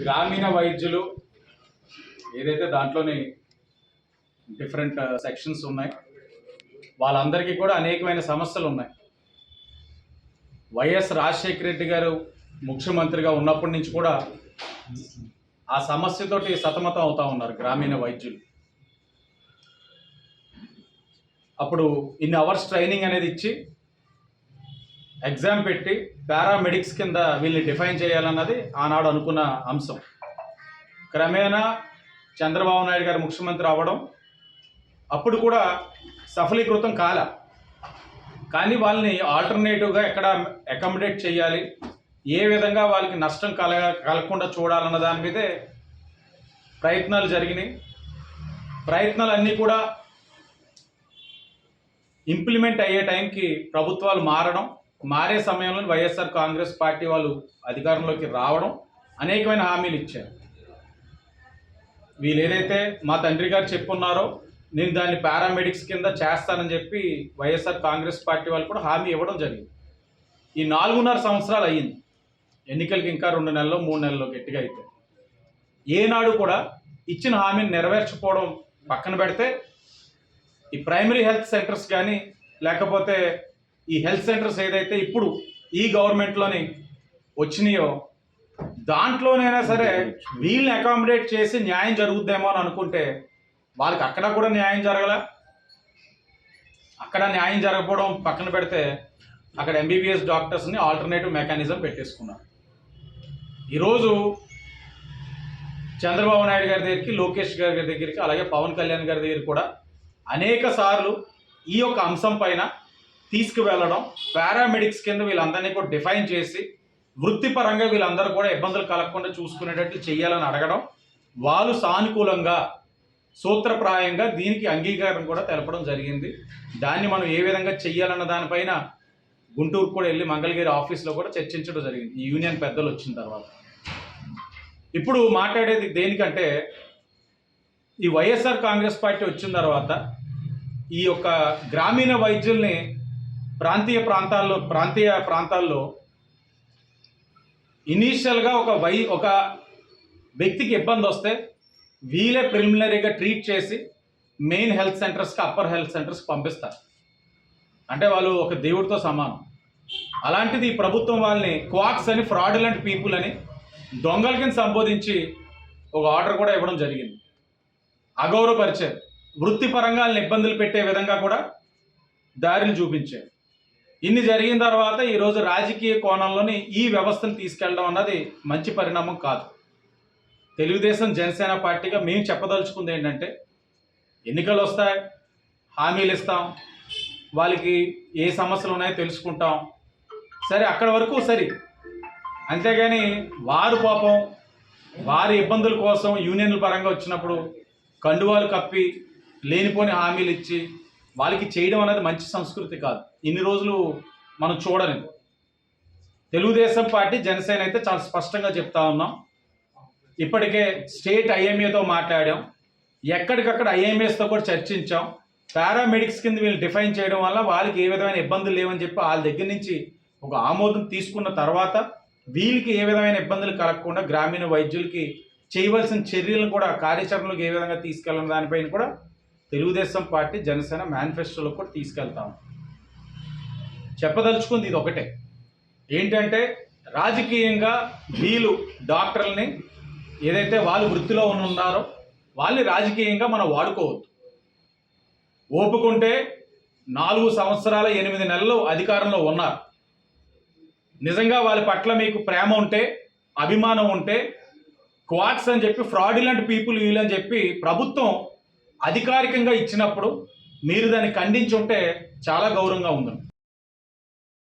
గ్రామీణ వైద్యులు ఏదైతే దాంట్లోని డిఫరెంట్ సెక్షన్స్ ఉన్నాయి వాళ్ళందరికీ కూడా అనేకమైన సమస్యలు ఉన్నాయి. వైఎస్ రాజశేఖర రెడ్డి గారు ముఖ్యమంత్రిగా ఉన్నప్పటి నుంచి కూడా ఆ సమస్యతోటి సతమతం అవుతా ఉన్నారు గ్రామీణ వైద్యులు. అప్పుడు ఇన్ని అవర్స్ ట్రైనింగ్ అనేది ఇచ్చి ఎగ్జామ్ పెట్టి పారామెడిక్స్ కింద వీళ్ళని డిఫైన్ చేయాలన్నది ఆనాడు అనుకున్న అంశం. క్రమేణా చంద్రబాబు నాయుడు గారు ముఖ్యమంత్రి అవ్వడం అప్పుడు కూడా సఫలీకృతం కాల. కానీ వాళ్ళని ఆల్టర్నేటివ్గా ఎక్కడ అకామిడేట్ చేయాలి ఏ విధంగా వాళ్ళకి నష్టం కలగ కలగకుండా చూడాలన్న దాని మీదే ప్రయత్నాలు జరిగినాయి. ప్రయత్నాలన్నీ కూడా ఇంప్లిమెంట్ అయ్యే టైంకి ప్రభుత్వాలు మారడం మారే సమయంలో వైఎస్ఆర్ కాంగ్రెస్ పార్టీ వాళ్ళు అధికారంలోకి రావడం అనేకమైన హామీలు ఇచ్చారు. వీళ్ళు ఏదైతే మా తండ్రి గారు చెప్పున్నారో నేను దాన్ని పారామెడిక్స్ కింద చేస్తానని చెప్పి వైఎస్ఆర్ కాంగ్రెస్ పార్టీ వాళ్ళు కూడా హామీ ఇవ్వడం జరిగింది. ఈ నాలుగున్నర సంవత్సరాలు అయ్యింది. ఎన్నికలకి ఇంకా రెండు నెలలు మూడు నెలలు గట్టిగా అయితే. ఏనాడు కూడా ఇచ్చిన హామీని నెరవేర్చుకోవడం పక్కన పెడితే ఈ ప్రైమరీ హెల్త్ సెంటర్స్ కానీ లేకపోతే ఈ హెల్త్ సెంటర్స్ ఏదైతే ఇప్పుడు ఈ గవర్నమెంట్లోని వచ్చినాయో దాంట్లోనైనా సరే వీళ్ళని అకామిడేట్ చేసి న్యాయం జరుగుద్దేమో అని అనుకుంటే వాళ్ళకి అక్కడ కూడా న్యాయం జరగల? అక్కడ న్యాయం జరగకపోవడం పక్కన పెడితే అక్కడ ఎంబీబీఎస్ డాక్టర్స్ని ఆల్టర్నేటివ్ మెకానిజం పెట్టేసుకున్నారు. ఈరోజు చంద్రబాబు నాయుడు గారి దగ్గరికి లోకేష్ గారి దగ్గరికి అలాగే పవన్ కళ్యాణ్ గారి దగ్గరికి కూడా అనేక సార్లు ఈ యొక్క అంశం పైన తీసుకువెళ్ళడం పారామెడిక్స్ కింద వీళ్ళందరినీ కూడా డిఫైన్ చేసి వృత్తిపరంగా వీళ్ళందరూ కూడా ఇబ్బందులు కలగకుండా చూసుకునేటట్లు చేయాలని అడగడం వాళ్ళు సానుకూలంగా సూత్రప్రాయంగా దీనికి అంగీకారం కూడా తెలపడం జరిగింది. దాన్ని మనం ఏ విధంగా చెయ్యాలన్న దానిపైన గుంటూరు కూడా వెళ్ళి మంగళగిరి ఆఫీస్లో కూడా చర్చించడం జరిగింది. ఈ యూనియన్ పెద్దలు వచ్చిన తర్వాత. ఇప్పుడు మాట్లాడేది దేనికంటే ఈ వైఎస్ఆర్ కాంగ్రెస్ పార్టీ వచ్చిన తర్వాత ఈ యొక్క గ్రామీణ వైద్యుల్ని ప్రాంతీయ ప్రాంతాల్లో ప్రాంతీయ ప్రాంతాల్లో ఇనీషియల్గా ఒక వై ఒక వ్యక్తికి ఇబ్బంది వస్తే వీలే ప్రిలిమినరీగా ట్రీట్ చేసి మెయిన్ హెల్త్ సెంటర్స్కి అప్పర్ హెల్త్ సెంటర్స్కి పంపిస్తారు. అంటే వాళ్ళు ఒక దేవుడితో సమానం. అలాంటిది ఈ ప్రభుత్వం వాళ్ళని క్వాక్స్ అని ఫ్రాడులెంట్ పీపుల్ అని దొంగలకి సంబోధించి ఒక ఆర్డర్ కూడా ఇవ్వడం జరిగింది. అగౌరవపరిచారు. వృత్తిపరంగా వాళ్ళని ఇబ్బందులు పెట్టే విధంగా కూడా దారిని చూపించారు. ఇన్ని జరిగిన తర్వాత ఈరోజు రాజకీయ కోణంలోని ఈ వ్యవస్థను తీసుకెళ్ళడం అన్నది మంచి పరిణామం కాదు. తెలుగుదేశం జనసేన పార్టీగా మేము చెప్పదలుచుకుంది ఏంటంటే ఎన్నికలు వస్తాయి హామీలు ఇస్తాం వాళ్ళకి ఏ సమస్యలు ఉన్నాయో తెలుసుకుంటాం. సరే అక్కడ వరకు సరే. అంతేగాని వారు పాపం వారి ఇబ్బందుల కోసం యూనియన్ల పరంగా వచ్చినప్పుడు కండువాలు కప్పి లేనిపోని హామీలు ఇచ్చి వాళ్ళకి చేయడం అనేది మంచి సంస్కృతి కాదు. ఇన్ని రోజులు మనం చూడలేదు. తెలుగుదేశం పార్టీ జనసేన అయితే చాలా స్పష్టంగా చెప్తా ఉన్నాం. ఇప్పటికే స్టేట్ ఐఎంఏతో మాట్లాడాం. ఎక్కడికక్కడ ఐఎంఎస్తో కూడా చర్చించాం. పారామెడిక్స్ కింద వీళ్ళు డిఫైన్ చేయడం వల్ల వాళ్ళకి ఏ విధమైన ఇబ్బందులు లేవని చెప్పి వాళ్ళ దగ్గర నుంచి ఒక ఆమోదం తీసుకున్న తర్వాత వీళ్ళకి ఏ విధమైన ఇబ్బందులు కలగకుండా గ్రామీణ వైద్యులకి చేయవలసిన చర్యలను కూడా కార్యాచరణలకు ఏ విధంగా తీసుకెళ్ళిన దానిపైన కూడా తెలుగుదేశం పార్టీ జనసేన మేనిఫెస్టోలో కూడా తీసుకెళ్తాం. చెప్పదలుచుకుంది ఇది ఒకటే. ఏంటంటే రాజకీయంగా వీళ్ళు డాక్టర్లని ఏదైతే వాళ్ళు వృత్తిలో ఉన్నారో వాళ్ళని రాజకీయంగా మనం వాడుకోవద్దు. ఓపుకుంటే నాలుగు సంవత్సరాల ఎనిమిది నెలలు అధికారంలో ఉన్నారు. నిజంగా వాళ్ళ పట్ల మీకు ప్రేమ ఉంటే అభిమానం ఉంటే క్వాక్స్ అని చెప్పి ఫ్రాడిలెంట్ పీపుల్ వీళ్ళని చెప్పి ప్రభుత్వం అధికారికంగా ఇచ్చినప్పుడు మీరు దాన్ని ఖండించి ఉంటే చాలా గౌరవంగా ఉంది